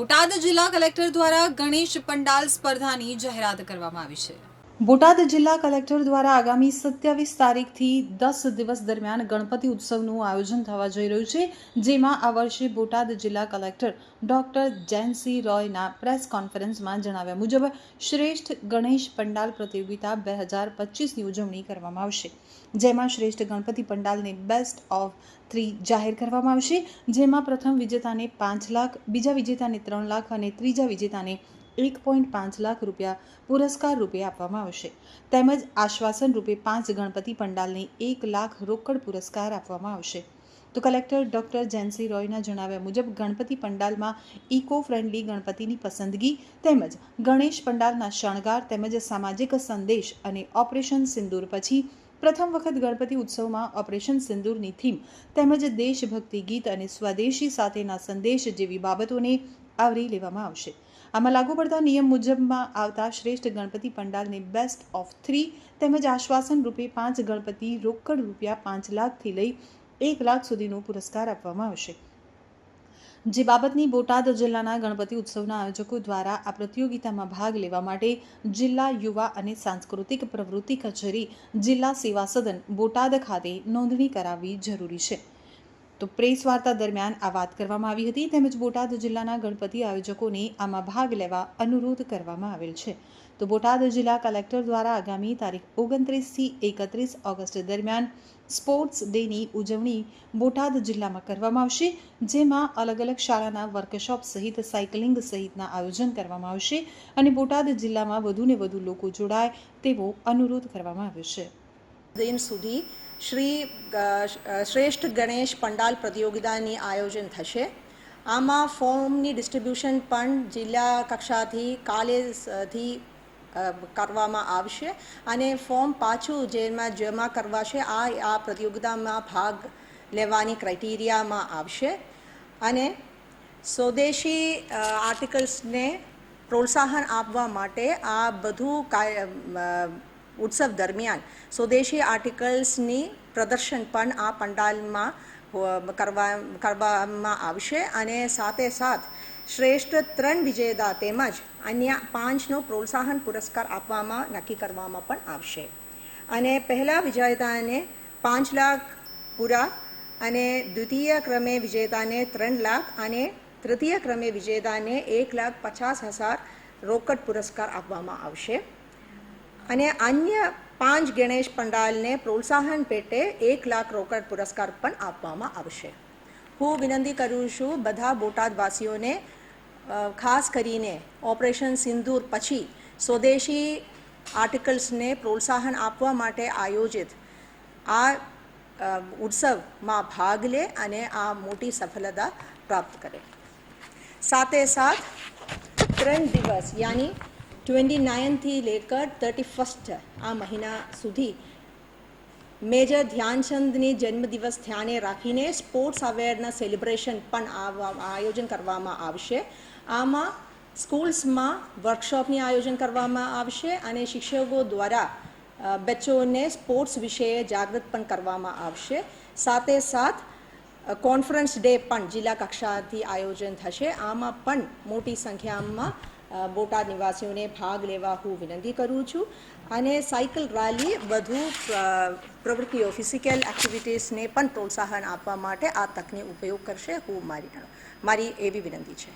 બોટાદ જિલ્લા કલેક્ટર દ્વારા ગણેશ પંડાલ સ્પર્ધાની જાહેરાત કરવામાં આવી છે. બોટાદ જિલ્લા કલેક્ટર દ્વારા આગામી સત્યાવીસ તારીખથી દસ દિવસ દરમિયાન ગણપતિ ઉત્સવનું આયોજન થવા જઈ રહ્યું છે, જેમાં આ વર્ષે બોટાદ જિલ્લા કલેક્ટર ડોક્ટર જૈનસી રોયના પ્રેસ કોન્ફરન્સમાં જણાવ્યા મુજબ, શ્રેષ્ઠ ગણેશ પંડાલ પ્રતિયોગિતા બે હજાર પચીસની ઉજવણી કરવામાં આવશે. જેમાં શ્રેષ્ઠ ગણપતિ પંડાલને બેસ્ટ ઓફ થ્રી જાહેર કરવામાં આવશે, જેમાં પ્રથમ વિજેતાને પાંચ લાખ, બીજા વિજેતાને ત્રણ લાખ અને ત્રીજા વિજેતાને એક પોઈન્ટ પાંચ લાખ રૂપિયા પુરસ્કાર રૂપે આપવામાં આવશે. તેમજ આશ્વાસન રૂપે પાંચ ગણપતિ પંડાલને એક લાખ રોકડ પુરસ્કાર આપવામાં આવશે. તો કલેક્ટર ડોક્ટર જેન્સી રોયના જણાવ્યા મુજબ ગણપતિ પંડાલમાં ઇકો ફ્રેન્ડલી ગણપતિની પસંદગી તેમજ ગણેશ પંડાલના શણગાર તેમજ સામાજિક સંદેશ અને ઓપરેશન સિંદૂર પછી પ્રથમ વખત ગણપતિ ઉત્સવમાં ઓપરેશન સિંદૂરની થીમ તેમજ દેશભક્તિ ગીત અને સ્વદેશી સાથેના સંદેશ જેવી બાબતોને આવરી લેવામાં આવશે. આમાં લાગુ પડતા નિયમ મુજબમાં આવતા શ્રેષ્ઠ ગણપતિ પંડાલને બેસ્ટ ઓફ થ્રી તેમજ આશ્વાસન રૂપે પાંચ ગણપતિ રોકડ રૂપિયા પાંચ લાખથી લઈ એક લાખ સુધીનો પુરસ્કાર આપવામાં આવશે. જે બાબતની બોટાદ જિલ્લાના ગણપતિ ઉત્સવના આયોજકો દ્વારા આ પ્રતિયોગિતામાં ભાગ લેવા માટે જિલ્લા યુવા અને સાંસ્કૃતિક પ્રવૃત્તિ કચેરી જિલ્લા સેવા સદન બોટાદ ખાતે નોંધણી કરાવવી જરૂરી છે. તો પ્રેસ વાર્તા દરમિયાન આ વાત કરવામાં આવી હતી. તેમજ બોટાદ જિલ્લાના ગણપતિ આયોજકોને આમાં ભાગ લેવા અનુરોધ કરવામાં આવેલ છે. તો બોટાદ જિલ્લા કલેક્ટર દ્વારા આગામી તારીખ ઓગણત્રીસથી એકત્રીસ ઓગસ્ટ દરમિયાન સ્પોર્ટ્સ ડેની ઉજવણી બોટાદ જિલ્લામાં કરવામાં આવશે, જેમાં અલગ અલગ શાળાના વર્કશોપ સહિત સાયકલિંગ સહિતના આયોજન કરવામાં આવશે અને બોટાદ જિલ્લામાં વધુને વધુ લોકો જોડાય તેવો અનુરોધ કરવામાં આવ્યો છે. દિન સુધી શ્રી શ્રેષ્ઠ ગણેશ પંડાલ પ્રતિયોગિતાની આયોજન થશે. આમાં ફોર્મની ડિસ્ટ્રીબ્યુશન પણ જિલ્લા કક્ષાથી કાલેથી કરવામાં આવશે અને ફોર્મ પાછું જેમાં જમા કરવાશે, આ આ પ્રતિયોગિતામાં ભાગ લેવાની ક્રાઇટેરિયામાં આવશે. અને સ્વદેશી આર્ટિકલ્સને પ્રોત્સાહન આપવા માટે આ બધું કાય ઉત્સવ દરમિયાન સ્વદેશી આર્ટિકલ્સની પ્રદર્શન પણ આ પંડાલમાં કરવા, કરવામાં આવશે અને સાથે સાથ શ્રેષ્ઠ ત્રણ વિજેતા તેમજ અન્ય પાંચનો પ્રોત્સાહન પુરસ્કાર આપવામાં નક્કી કરવામાં પણ આવશે. અને પહેલા વિજેતાને પાંચ લાખ પૂરા અને દ્વિતીય ક્રમે વિજેતાને ત્રણ લાખ અને તૃતીય ક્રમે વિજેતાને એક લાખ પચાસ હજાર રોકડ પુરસ્કાર આપવામાં આવશે. અને અન્ય પાંચ ગણેશ પંડાલને પ્રોત્સાહન પેટે એક લાખ રોકડ પુરસ્કાર પણ આપવામાં આવશે. હું વિનંતી કરું છું બધા બોટાદવાસીઓને ખાસ કરીને ઓપરેશન સિંદૂર પછી સ્વદેશી આર્ટિકલ્સને પ્રોત્સાહન આપવા માટે આયોજિત આ ઉત્સવમાં ભાગ લે અને આ મોટી સફળતા પ્રાપ્ત કરે. સાથે સાથ ત્રણ દિવસ, યાની ટ્વેન્ટી નાઇનથી લેકર થર્ટી ફર્સ્ટ આ મહિના સુધી મેજર ધ્યાનચંદની જન્મદિવસ ધ્યાને રાખીને સ્પોર્ટ્સ અવેરના સેલિબ્રેશન પણ આયોજન કરવામાં આવશે. આમાં સ્કૂલ્સમાં વર્કશોપની આયોજન કરવામાં આવશે અને શિક્ષકો દ્વારા બચ્ચોને સ્પોર્ટ્સ વિશે જાગૃત પણ કરવામાં આવશે. સાથે સાથ કોન્ફરન્સ ડે પણ જિલ્લા કક્ષાથી આયોજન થશે. આમાં પણ મોટી સંખ્યામાં બોટાદ નિવાસીઓને ભાગ લેવા હું વિનંતી કરું છું. અને સાયકલ રેલી વધુ પ્રવૃત્તિઓ ફિઝિકલ એક્ટિવિટીઝને પણ પ્રોત્સાહન આપવા માટે આ તકની ઉપયોગ કરશે. હું મારી મારી એવી વિનંતી છે.